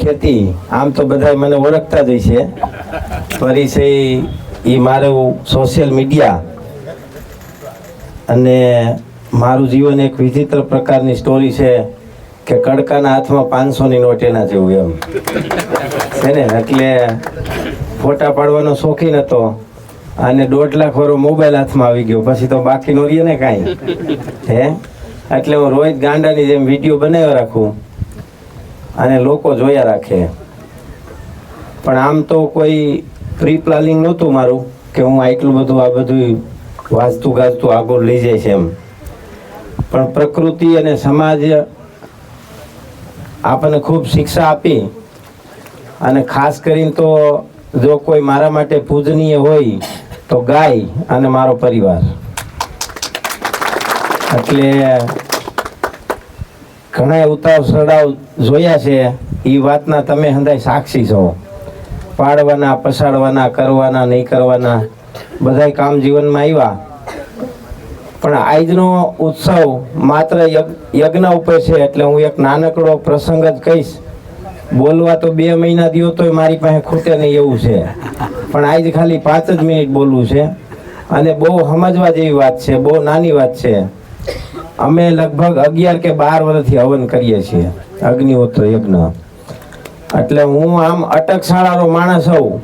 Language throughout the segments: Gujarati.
ખેતી, આમ તો બધા મને ઓળખતા જ છે. પરિચય એ મારું સોશિયલ મીડિયા અને મારું જીવન એક વિચિત્ર પ્રકારની સ્ટોરી છે કે કડકાના હાથમાં પાંચસોની નોટ એના જેવું એમ. છે ને? એટલે ફોટા પાડવાનો શોખીન હતો અને દોઢ લાખ વાળો મોબાઈલ હાથમાં આવી ગયો. પછી તો બાકી નો રહીએ ને કાંઈ. હે? એટલે હું રોહિત ગાંડાની જેમ વીડિયો બનાવ્યો રાખું. અને લોકો જોયા રાખે. પણ આમ તો કોઈ પ્રી પ્લાનિંગ નહોતું મારું કે હું આટલું બધું, આ બધું વાંચતું ગાજતું આગળ લઈ જાય છે એમ. પણ પ્રકૃતિ અને સમાજ આપણને ખૂબ શિક્ષા આપી અને ખાસ કરીને તો જો કોઈ મારા માટે પૂજનીય હોય તો ગાય અને મારો પરિવાર. એટલે ઘણા ઉતાર ચડાવ જોયા છે. એ વાતના તમે હંધાય સાક્ષી છો. પાડવાના પસાડવાના કરવાના, નહીં કરવાના, બધાય કામ જીવનમાં આવ્યા પણ આજનો ઉત્સવ માત્ર યજ્ઞ- યજ્ઞ ઉપર છે એટલે હું એક નાનકડો પ્રસંગ જ કહીશ. બોલવા તો બે મહિના દિયો તોય મારી પાસે ખૂટે નહીં એવું છે. પણ આજ ખાલી પાંચ જ મિનિટ બોલવું છે. અને બહુ સમજવા જેવી વાત છે, બહુ નાની વાત છે. અમે લગભગ અગિયાર કે બાર વર્ષથી હવન કરીએ છીએ, અગ્નિહોત્ર યજ્ઞ. એટલે હું આમ અટક શાળાનો માણસ હોઉં,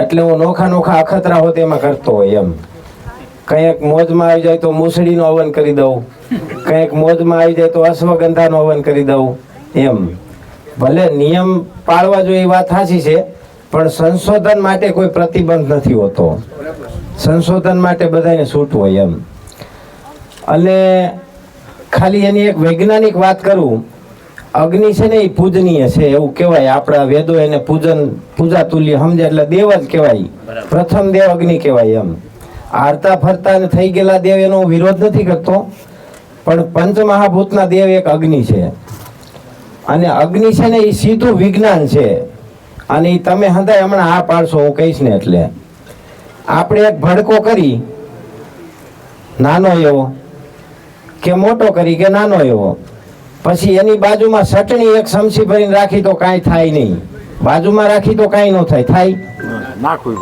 એટલે હું નોખા નોખા અખતરા હોત એમાં કરતો હોય એમ. કંઈક મોજમાં આવી જાય તો મૂસળીનો હવન કરી દઉં, કંઈક મોજમાં આવી જાય તો અશ્વગંધાનો હવન કરી દઉં, એમ. ભલે નિયમ પાળવા જોઈએ વાત સાચી છે, પણ સંશોધન માટે કોઈ પ્રતિબંધ નથી હોતો. સંશોધન માટે બધાને છૂટ હોય એમ. અને ખાલી એની એક વૈજ્ઞાનિક વાત કરું અગ્નિ છે ને એ પૂજનીય છે એવું કહેવાય. આપણા વેદો એને પૂજન પૂજા તુલ્ય સમજે એટલે દેવ જ કહેવાય. પ્રથમ દેવ અગ્નિ કહેવાય એમ. હારતા ફરતા થઈ ગયેલા દેવ એનો વિરોધ નથી કરતો પણ પંચમહાભૂતના દેવ એક અગ્નિ છે. અને અગ્નિ છે ને એ સીધું વિજ્ઞાન છે. અને એ તમે હંધાય હમણાં આ પાડશો હું કહીશ ને એટલે. આપણે એક ભડકો કરી. નાનો એવો. કે મોટો કરી કે નાનો એવો. પછી એની બાજુમાં ચટણી એક સમસી ભરીને રાખી તો કાંઈ થાય નહીં. બાજુમાં રાખી તો કાંઈ ન થાય થાય.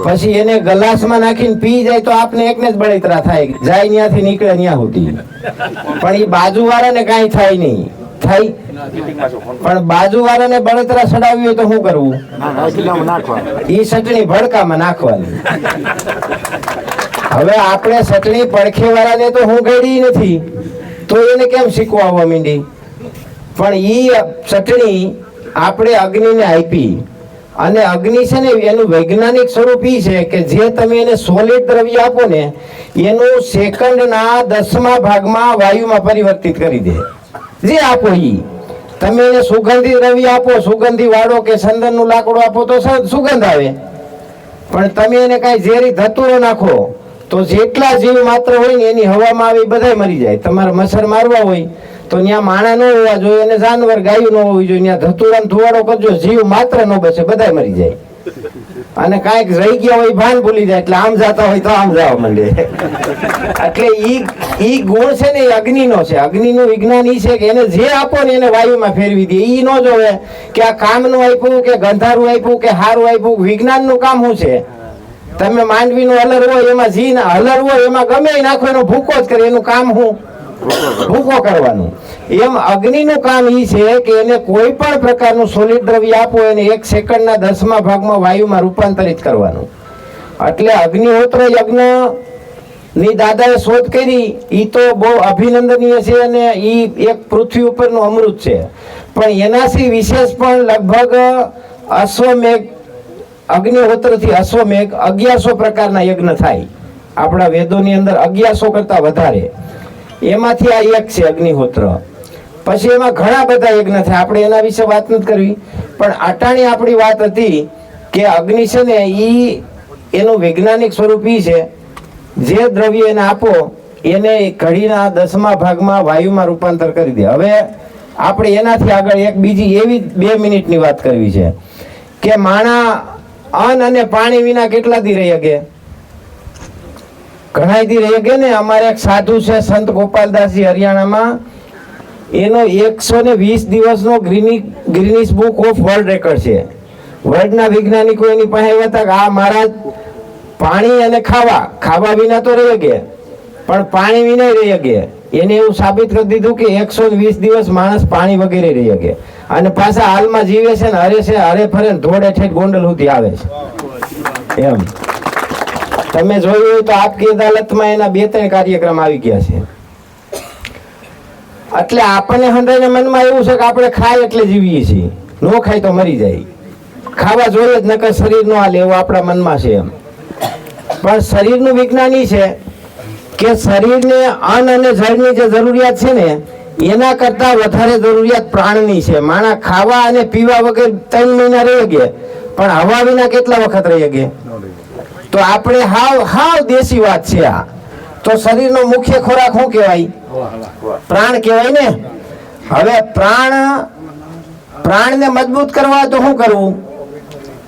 પછી એને ગલાસમાં નાખીને પી જાય તો આપને એકને જ બળતરા થાય. જાય ત્યાંથી નીકળે ત્યાં સુધી. પણ એ બાજુવાળાને કાંઈ થાય નહીં. થાય પણ બાજુવાળાને બળતરા ચડાવવી હોય તો શું કરવું. ઈ ચટણી ભડકામાં નાખવાની. હવે આપણે ચટણી પડખે વાળાને તો હું ગળી નથી. તો એને કેમ શીખવાવા માંડી? પણ એ ચટણી આપણે અગ્નિને આપી. અને અગ્નિ છે ને એનું વૈજ્ઞાનિક સ્વરૂપ એ છે કે જે તમે એને સોલિડ દ્રવ્ય આપો ને, એનું સેકન્ડના દસમા ભાગમાં વાયુમાં પરિવર્તિત કરી દે. જે આપો એ તમે એને સુગંધી દ્રવ્ય આપો, સુગંધી વાળો કે ચંદનનું લાકડું આપો તો સુગંધ આવે. પણ તમે એને કાંઈ ઝેરી ધતુરો નાખો. તો જેટલા જીવ માત્ર હોય ને એની હવામાં આવી બધાય મરી જાય. તમારે મચ્છર મારવા હોય તો ત્યાં માણા ન હોવા જોઈએ અને જાનવર, ગાયું ન હોવી જોઈએ. ત્યાં ધતુરાનો ધુવાડો કરજો, જીવ માત્ર ન બચે, બધાય મરી જાય. અને કાંઈક રહી ગયા હોય, ભાન ભૂલી જાય, એટલે આમ જાતા હોય તો આમ જવા માંડે. એટલે ઈ ઈ ગુણ છે ને એ અગ્નિનો છે. અગ્નિનું વિજ્ઞાન ઈ છે કે એને જે આપો ને એને વાયુમાં ફેરવી દે. ઈ ન જોવે કે આ કામનું આપ્યું, કે ગંધારું આપ્યું, કે હારું આપ્યું. વિજ્ઞાનનું કામ શું છે? તમે માંડવીનું હલર હોય, એમાં જી ના હલર હોય, એમાં ગમે નાખો એનો ભૂકો જ કરે. એનું કામ શું ભૂકો કરવાનું. એમ અગ્નિનું કામ ઈ છે કે એને કોઈ પણ પ્રકારનું સોલિડ દ્રવ્ય આપો, એને એક સેકન્ડના દસમા ભાગમાં વાયુમાં રૂપાંતરિત કરવાનું. એટલે અગ્નિહોત્ર યજ્ઞની દાદાએ શોધ કરી. ઈ તો બહુ અભિનંદનીય છે અને ઈ એક પૃથ્વી ઉપરનું અમૃત છે. પણ એનાથી વિશેષ પણ લગભગ અશ્વમેઘ અગ્નિહોત્રથી અશ્વમેઘ અગિયારસો પ્રકારના યજ્ઞ થાય. આપણા વેદોની અંદર અગિયારસો કરતા વધારે. એમાંથી આ એક છે અગ્નિહોત્ર. પછી એમાં ઘણા બધા યજ્ઞ થાય. આપણે એના વિશે વાત નથી કરવી. પણ અટાણી આપણી વાત હતી કે અગ્નિ છે ને ઈ એનું વૈજ્ઞાનિક સ્વરૂપ ઈ છે. જે દ્રવ્ય એને આપો, એને ઘડીના દસમા ભાગમાં વાયુમાં રૂપાંતર કરી દે. હવે આપણે એનાથી આગળ એક બીજી એવી બે મિનિટની વાત કરવી છે કે માણા અન્ન અને પાણી વિના કેટલા દી રહી શકે? ઘણા દી રહી શકે ને? અમારે એક સાધુ છે, સંત ગોપાલદાસજી હરિયાણામાં. એનો એકસો ને વીસ દિવસનો ગ્રીની, Guinness book of world record છે. વર્લ્ડના વૈજ્ઞાનિકો એની પાસે આવ્યા હતા કે આ મહારાજ પાણી અને ખાવા ખાવા વિના તો રહી શકે, પણ પાણી વિના રહી શકે. એને એવું સાબિત કરી દીધું કે એકસો વીસ દિવસ માણસ પાણી વગેરે રહી શકે. અને પાછા હાલમાં જીવે છે ને હરે છે, હરે ફરે ને ધોળે ઠેઠ ગોંડલ સુધી આવે છે. એમ. તમે જોયું હોય તો આપકી અદાલતમાં એના બે ત્રણ કાર્યક્રમ આવી ગયા છે. એટલે આપણને હંડાઈને મનમાં એવું છે કે આપણે ખાય એટલે જીવીએ છીએ. નો ખાય તો મરી જાય. ખાવા જોઈએ જ, નકર શરીર નો હાલે એવું આપણા મનમાં છે એમ. પણ શરીરનું વિજ્ઞાન એ છે કે શરીરને અન્ન અને જળની જે જરૂરિયાત છે ને એના કરતા વધારે જરૂરિયાત પ્રાણની છે. માણા ખાવા અને પીવા વગર ત્રણ મહિના રહી ગયા પણ હવા વિના કેટલા વખત રહી ગયા તો આપણે હાવ હાવ દેશી વાત છે આ. તો શરીરનો મુખ્ય ખોરાક શું કહેવાય? પ્રાણ કહેવાય ને? હવે પ્રાણ, પ્રાણને મજબૂત કરવા તો શું કરવું?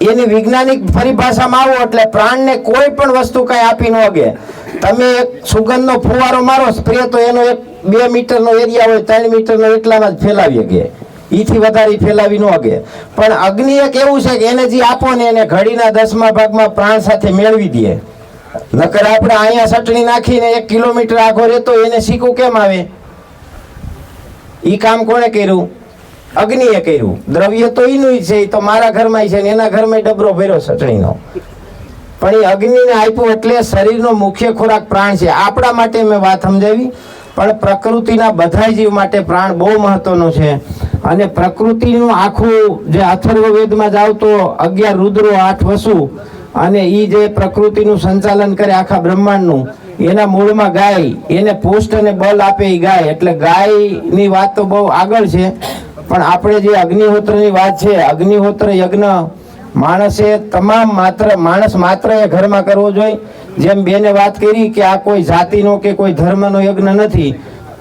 એની વૈજ્ઞાનિક પરિભાષામાં આવો, એટલે પ્રાણને કોઈ પણ વસ્તુ કઈ આપી ન વગે તમે એક સુગંધનો ફુવારો મારો, સ્પ્રે તો એનો એક બે મીટરનો એરિયા હોય, ત્રણ મીટરનો એટલામાં જ ફેલાવી શકે. એથી વધારે ફેલાવી ન વગે પણ અગ્નિ એક એવું છે કે એને જે આપો ને એને ઘડીના દસમા ભાગમાં પ્રાણ સાથે મેળવી દે. નકર આપણે અહીંયા ચટણી નાખીને એક કિલોમીટર આખો રહેતો એને શીખવું કેમ આવે? એ કામ કોણે કર્યું? અગ્નિએ કર્યું. દ્રવ્ય તો એનું છે એ તો મારા ઘરમાં છે ને એના ઘરમાં ડબરો ભર્યો ચટણીનો. પણ એ અગ્નિને આપ્યું એટલે શરીરનો મુખ્ય ખોરાક પ્રાણ છે. આપણા માટે મેં વાત સમજાવી, પણ પ્રકૃતિના બધા જીવ માટે પ્રાણ બહુ મહત્વનો છે. અને પ્રકૃતિનું આખું જે અથર્વવેદમાં જાવ તો અગિયાર રુદ્રો, આઠ વસુ અને એ જે પ્રકૃતિનું સંચાલન કરે આખા બ્રહ્માંડનું, એના મૂળમાં ગાય, એને પુષ્ટ અને બલ આપે એ ગાય. એટલે ગાયની વાત તો બહુ આગળ છે, પણ આપણે જે અગ્નિહોત્રની વાત છે, અગ્નિહોત્ર યજ્ઞ માણસે તમામ માત્ર, માણસ માત્ર એ ઘરમાં કરવો જોઈએ. જેમ બેને વાત કરી કે આ કોઈ જાતિનો કે કોઈ ધર્મનો યજ્ઞ નથી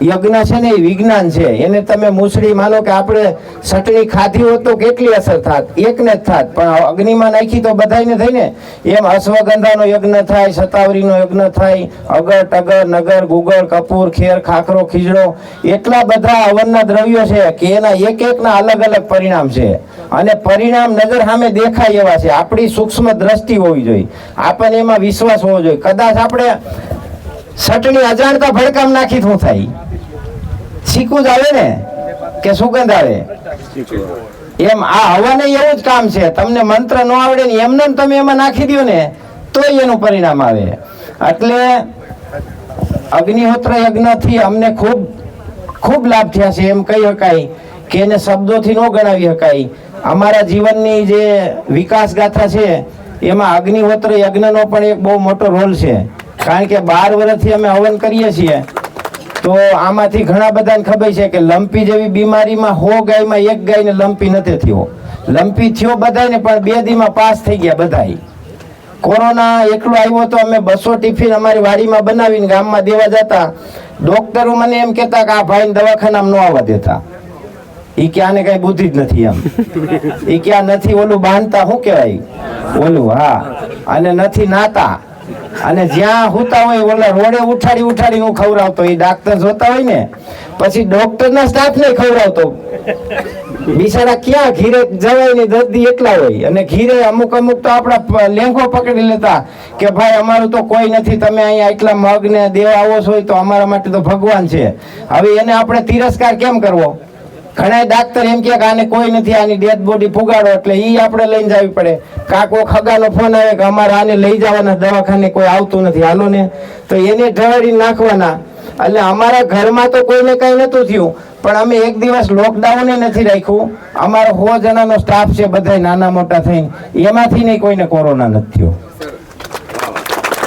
યજ્ઞ છે ને એ વિજ્ઞાન છે. એને તમે મુસળી માનો કે આપણે ચટણી ખાધી હોત તો કેટલી અસર થાત? એકને જ થાત. પણ અગ્નિમાં નાખી તો બધાયને થઈ ને? એમ અશ્વગંધાનો યજ્ઞ થાય શતાવરીનો યજ્ઞ થાય, અગર ટગર, નગર, ગુગળ, કપૂર, ખેર, ખાખરો, ખીજડો, એટલા બધા હવનના દ્રવ્યો છે કે એના એક એકના અલગ અલગ પરિણામ છે. અને પરિણામ નજર સામે દેખાય એવા છે. આપણી સૂક્ષ્મ દ્રષ્ટિ હોવી જોઈએ. આપણને એમાં વિશ્વાસ હોવો જોઈએ. કદાચ આપણે ચટણી અજાણતા ભડકામ નાખી શું થાય. શીખવું જ આવે ને? કે સુગંધ આવે? એમ આ હવાને એવું જ કામ છે. તમને મંત્ર ન આવડે ને એમને તમે એમાં નાખી દો ને તો એનું પરિણામ આવે. એટલે અગ્નિહોત્ર યજ્ઞથી અમને ખૂબ ખૂબ લાભ થયા છે. એમ કહી શકાય કે એને શબ્દોથી ન ગણાવી શકાય. અમારા જીવનની જે વિકાસ ગાથા છે, એમાં અગ્નિહોત્ર યજ્ઞનો પણ એક બહુ મોટો રોલ છે. કારણ કે બાર વર્ષથી અમે હવન કરીએ છીએ. તો આમાંથી ઘણા બધાને ખબર છે કે લંપી જેવી બીમારીમાં હો ગાયમાં એક ગાયને લંપી નથી થયો. લંપી થયો બધાને પણ બે દીમાં પાસ થઈ ગયા બધાય. કોરોના એકલો આવ્યો તો અમે બસો ટિફિન અમારી વાડીમાં બનાવીને ગામમાં દેવા જતા. ડોક્ટરો મને એમ કહેતા કે આ ભાઈને દવાખાનામાં ન આવવા દેતા. એ કે આને કઈ બુદ્ધિ જ નથી એમ. એ કે આ નથી ઓલું બાંધતા, શું કહેવાય? ઓલું, હા. અને નથી નાતા. અને જ્યાં હોતા હોય ઓલા રોડે ઉઠાડી ઉઠાડી હું ખવડાવતો, એ ડાક્ટર જોતા હોય ને, પછી ડોક્ટરના સ્ટાફ ને ખવડાવતો. બિચારા ક્યાં ઘીરે જવાય ને દર્દી એટલા હોય. અને ઘીરે અમુક અમુક તો આપણા લેંઘો પકડી લેતા કે ભાઈ અમારું તો કોઈ નથી, તમે અહીંયા એટલા મગ ને દેવા આવો છો, તો અમારા માટે તો ભગવાન છે. હવે એને આપણે તિરસ્કાર કેમ કરવો? ઘણા ડાક્ટર એમ કે આને કોઈ નથી, આની ડેડ બોડી ફુગાડો, એટલે એ આપણે લઈને જવી પડે. કાકો ખગાનો ફોન આવે કે અમારે આને લઈ જવાના, દવાખાને કોઈ આવતું નથી. હાલો ને. તો એને ઢળાડી નાખવાના. એટલે અમારા ઘરમાં તો કોઈને કઈ નહોતું થયું, પણ અમે એક દિવસ લોકડાઉન નથી રાખ્યું. અમારો સો જણાનો સ્ટાફ છે બધા નાના મોટા થઈને. એમાંથી નહીં કોઈને કોરોના નથી થયો.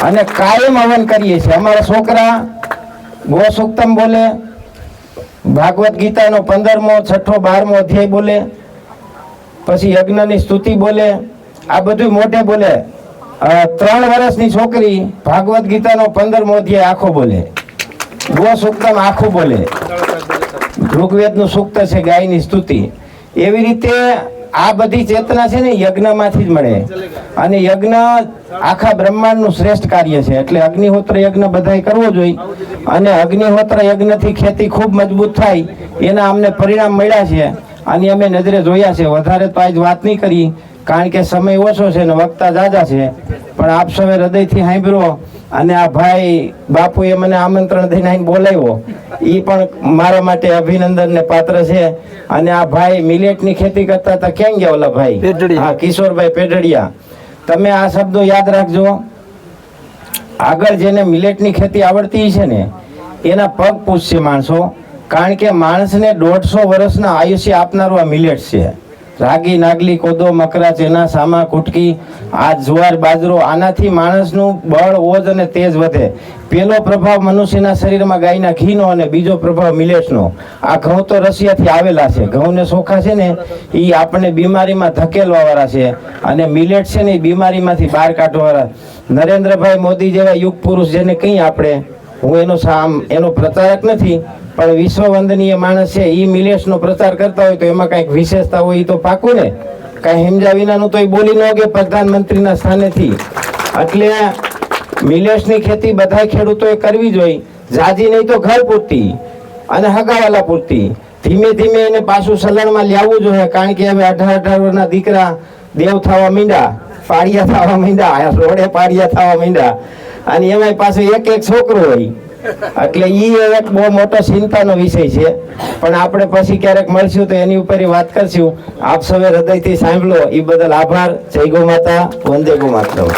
અને કાયમ હવન કરીએ છીએ. અમારા છોકરા ગોસુક્તમ બોલે ભાગવત ગીતાનો પંદરમો, છઠ્ઠો, બારમો અધ્યાય બોલે. પછી યજ્ઞની સ્તુતિ બોલે. આ બધું મોઢે બોલે. ત્રણ વર્ષની છોકરી ભાગવત ગીતાનો પંદરમો અધ્યાય આખો બોલે. ગો સુક્તમ આખું બોલે. ઋગ્વેદનું સૂક્ત છે ગાયની સ્તુતિ. એવી રીતે આ બધી ચેતના છે ને યજ્ઞમાંથી જ મળે. અને યજ્ઞ આખા બ્રહ્માંડનું શ્રેષ્ઠ કાર્ય છે. એટલે અગ્નિહોત્ર યજ્ઞ બધાય કરવો જોઈએ. અને અગ્નિહોત્ર યજ્ઞથી ખેતી ખૂબ મજબૂત થાય. એના અમને પરિણામ મળ્યા છે. અને અમે નજરે જોયા છે. વધારે તો આજ વાત નહીં કરી. કારણ કે સમય ઓછો છે ને વક્તા જાજા છે. પણ આપ સૌએ હૃદયથી સાંભળ્યો અને આ ભાઈ બાપુએ મને આમંત્રણ દઈને અહીં બોલાવ્યો. એ પણ મારા માટે અભિનંદનને પાત્ર છે. અને આ ભાઈ મિલેટની ખેતી કરતા હતા. ક્યાં ગયા ઓલા ભાઈ. હા કિશોરભાઈ પેઢડિયા. તમે આ શબ્દો યાદ રાખજો. આગળ જેને મિલેટની ખેતી આવડતી છે ને એના પગ પૂછશે માણસો. કારણ કે માણસને દોઢસો વર્ષના આયુષ્ય આપનારું આ મિલેટ છે. રાગી નાગલી કોદો મકરા ચેના સામા કુટકી, આ જુવાર બાજરો, આનાથી માણસનું બળ, ઓજ અને તેજ વધે. પહેલો પ્રભાવ મનુષ્યના શરીરમાં ગાયના ઘીનો અને બીજો પ્રભાવ મિલેટનો. આ ઘઉં તો રશિયાથી આવેલા છે. ઘઉંને ચોખા છે ને એ આપણને બીમારીમાં ધકેલવાવાળા છે. અને મિલેટ છે ને એ બીમારીમાંથી બહાર કાઢવાવાળા. નરેન્દ્રભાઈ મોદી જેવા યુગ પુરુષ જેને કંઈ આપણે, હું એનો સામ, એનો પ્રચારક નથી પણ વિશ્વ વંદનીય માણસ છે એ મિલેશનો પ્રચાર કરતા હોય તો એમાં કાંઈક વિશેષતા હોય એ તો પાકું ને. કાંઈ હિમજા વિનાનું તો એ બોલી ન કે પ્રધાનમંત્રીના સ્થાનેથી. એટલે મિલેશની ખેતી બધા ખેડૂતોએ કરવી જોઈએ જાજી નહીં તો ઘર પૂરતી અને હગાવાલા પૂરતી. ધીમે ધીમે એને પાછું સલણમાં લાવવું જોઈએ કારણ કે હવે અઢાર અઢાર વર્ષના દીકરા દેવ થવા માંડ્યા પાડિયા થવા માંડ્યા રોડે પાડિયા થવા માંડ્યા. અને એમાં પાછું એક એક છોકરો હોય. એટલે ઈ એક બહુ મોટો ચિંતાનો વિષય છે. પણ આપણે પછી ક્યારેક મળશું તો એની ઉપર વાત કરશું. આપ સૌએ હૃદયથી સાંભળો. એ બદલ આભાર. જય ગો માતા. વંદે ગો માતા